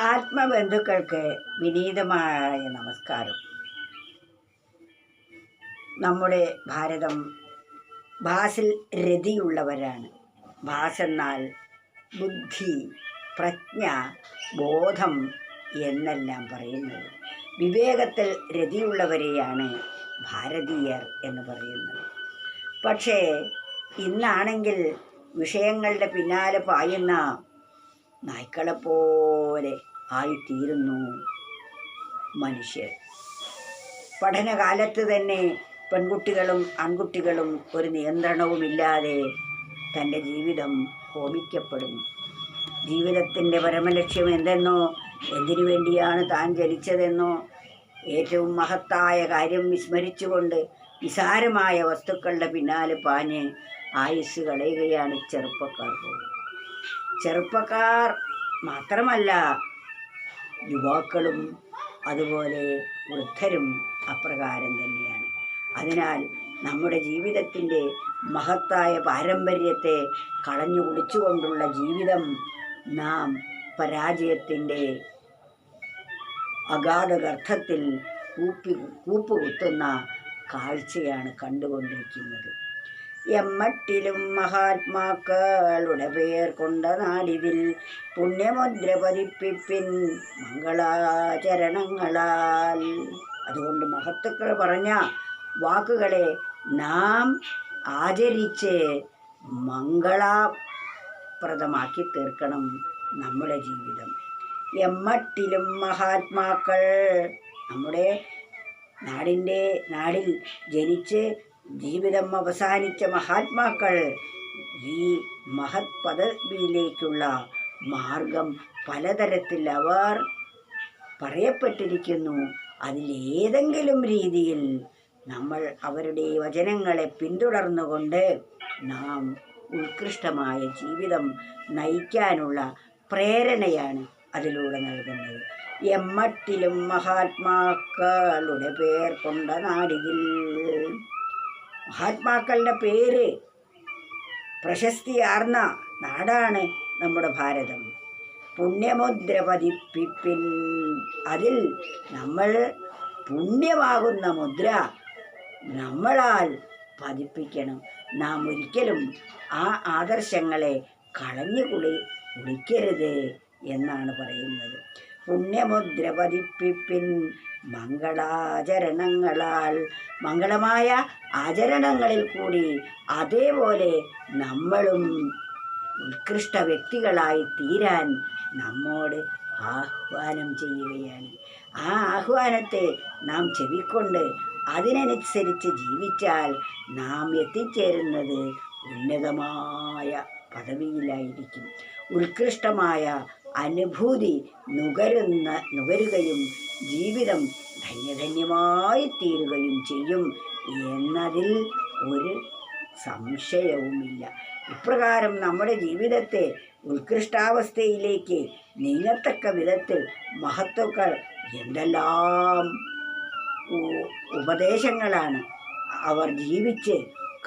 ആത്മബന്ധുക്കൾക്ക് വിനീതമായ നമസ്കാരം. നമ്മുടെ ഭാരതം ഭാസിൽ രതിയുള്ളവരാണ്. ഭാസെന്നാൽ ബുദ്ധി പ്രജ്ഞ ബോധം എന്നെല്ലാം പറയുന്നത്. വിവേകത്തിൽ രതിയുള്ളവരെയാണ് ഭാരതീയർ എന്ന് പറയുന്നത്. പക്ഷേ ഇന്നാണെങ്കിൽ വിഷയങ്ങളുടെ പിന്നാലെ പായുന്ന നായ്ക്കളെപ്പോലെ ആയിത്തീരുന്നു മനുഷ്യർ. പഠനകാലത്ത് തന്നെ പെൺകുട്ടികളും ആൺകുട്ടികളും ഒരു നിയന്ത്രണവുമില്ലാതെ തന്റെ ജീവിതം ഹോമിക്കപ്പെടുന്നു. ജീവിതത്തിന്റെ പരമലക്ഷ്യം എന്തെന്നോ എന്തിനു വേണ്ടിയാണ് താൻ ജനിച്ചതെന്നോ ഏറ്റവും മഹത്തായ കാര്യം വിസ്മരിച്ചുകൊണ്ട് നിസാരമായ വസ്തുക്കളുടെ പിന്നാലെ പാഞ്ഞ് ആയുസ് കളയുകയാണ് ചെറുപ്പക്കാർ പോലും ചെറുപ്പക്കാർ മാത്രമല്ല യുവാക്കളും അതുപോലെ വൃദ്ധരും അപ്രകാരം തന്നെയാണ്. അതിനാൽ നമ്മുടെ ജീവിതത്തിന്റെ മഹത്തായ പാരമ്പര്യത്തെ കളഞ്ഞു കുളിച്ചുകൊണ്ടുള്ള ജീവിതം നാം പരാജയത്തിന്റെ അഗാധഗർഭത്തിൽ കൂപ്പി കൂപ്പുകുത്തുന്ന കാഴ്ചയാണ് കണ്ടുകൊണ്ടിരിക്കുന്നത്. എമ്മട്ടിലും മഹാത്മാക്കളുടെ പേർ കൊണ്ട നാടിതിൽ പുണ്യമുദ്ര പതിപ്പിപ്പിൻ മംഗളാചരണങ്ങളാൽ. അതുകൊണ്ട് മഹത്തുക്കൾ പറഞ്ഞ വാക്കുകളെ നാം ആചരിച്ച് മംഗളപ്രദമാക്കി തീർക്കണം നമ്മുടെ ജീവിതം. എമ്മട്ടിലും മഹാത്മാക്കൾ നമ്മുടെ നാടിന്റെ നാടിൽ ജനിച്ച് ജീവിതം അവസാനിച്ച മഹാത്മാക്കൾ ഈ മഹത് പദവിയിലേക്കുള്ള മാർഗം പലതരത്തിൽ അവർ പറയപ്പെട്ടിരിക്കുന്നു. അതിലേതെങ്കിലും രീതിയിൽ നമ്മൾ അവരുടെ വചനങ്ങളെ പിന്തുടർന്നുകൊണ്ട് നാം ഉത്കൃഷ്ടമായ ജീവിതം നയിക്കാനുള്ള പ്രേരണയാണ് അതിലൂടെ നൽകുന്നത്. എമ്മട്ടിലും മഹാത്മാക്കളുടെ പേർ കൊണ്ട നാടിതിൽ മഹാത്മാക്കളുടെ പേര് പ്രശസ്തിയാർന്ന നാടാണ് നമ്മുടെ ഭാരതം. പുണ്യമുദ്ര പതിപ്പിപ്പിൻ അതിൽ നമ്മൾ പുണ്യമാകുന്ന മുദ്ര നമ്മളാൽ പതിപ്പിക്കണം. നാം ഒരിക്കലും ആ ആദർശങ്ങളെ കളഞ്ഞു കുളി കുളിക്കരുത് എന്നാണ് പറയുന്നത്. പുണ്യമുദ്ര പതിപ്പിപ്പിൻ മംഗളാചരണങ്ങളാൽ മംഗളമായ ആചരണങ്ങളിൽ കൂടി അതേപോലെ നമ്മളും ഉത്കൃഷ്ട വ്യക്തികളായി തീരാൻ നമ്മോട് ആഹ്വാനം ചെയ്യുകയാണ്. ആ ആഹ്വാനത്തെ നാം ചെവിക്കൊണ്ട് അതിനനുസരിച്ച് ജീവിച്ചാൽ നാം എത്തിച്ചേരുന്നത് ഉന്നതമായ പദവിയിലായിരിക്കും. ഉത്കൃഷ്ടമായ അനുഭൂതി നുകരുന്ന നുകരുകയും ജീവിതം ധന്യധന്യമായി തീരുകയും ചെയ്യും എന്നതിൽ ഒരു സംശയവുമില്ല. ഇപ്രകാരം നമ്മുടെ ജീവിതത്തെ ഉത്കൃഷ്ടാവസ്ഥയിലേക്ക് നീങ്ങത്തക്ക വിധത്തിൽ മഹത്വക്കൾ എന്തെല്ലാം ഉപദേശങ്ങളാണ് അവർ ജീവിച്ച്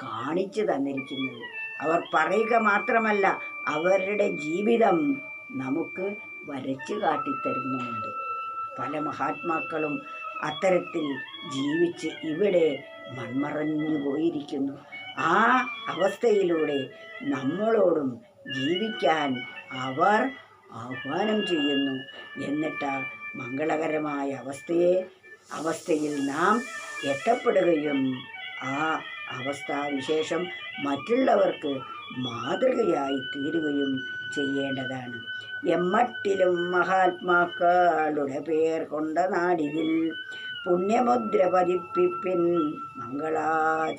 കാണിച്ചു തന്നിരിക്കുന്നത്. അവർ പറയുക മാത്രമല്ല അവരുടെ ജീവിതം നമുക്ക് വരച്ചു കാട്ടിത്തരുന്നുമുണ്ട് പല മഹാത്മാക്കളും അത്തരത്തിൽ ജീവിച്ച് ഇവിടെ മൺമറഞ്ഞു പോയിരിക്കുന്നു. ആ അവസ്ഥയിലൂടെ നമ്മളോടും ജീവിക്കാൻ അവർ ആഹ്വാനം ചെയ്യുന്നു. എന്നിട്ട് മംഗളകരമായ അവസ്ഥയെ അവസ്ഥയിൽ നാം എത്തപ്പെടുകയും ആ അവസ്ഥാവിശേഷം മറ്റുള്ളവർക്ക് മാതൃകയായി തീരുകയും ചെയ്യേണ്ടതാണ്. എമ്മട്ടിലും മഹാത്മാക്കളുടെ പേർ കൊണ്ട നാടിതിൽ പുണ്യമുദ്ര പതിപ്പിപ്പിൻ മംഗളാചരണങ്ങളാൽ.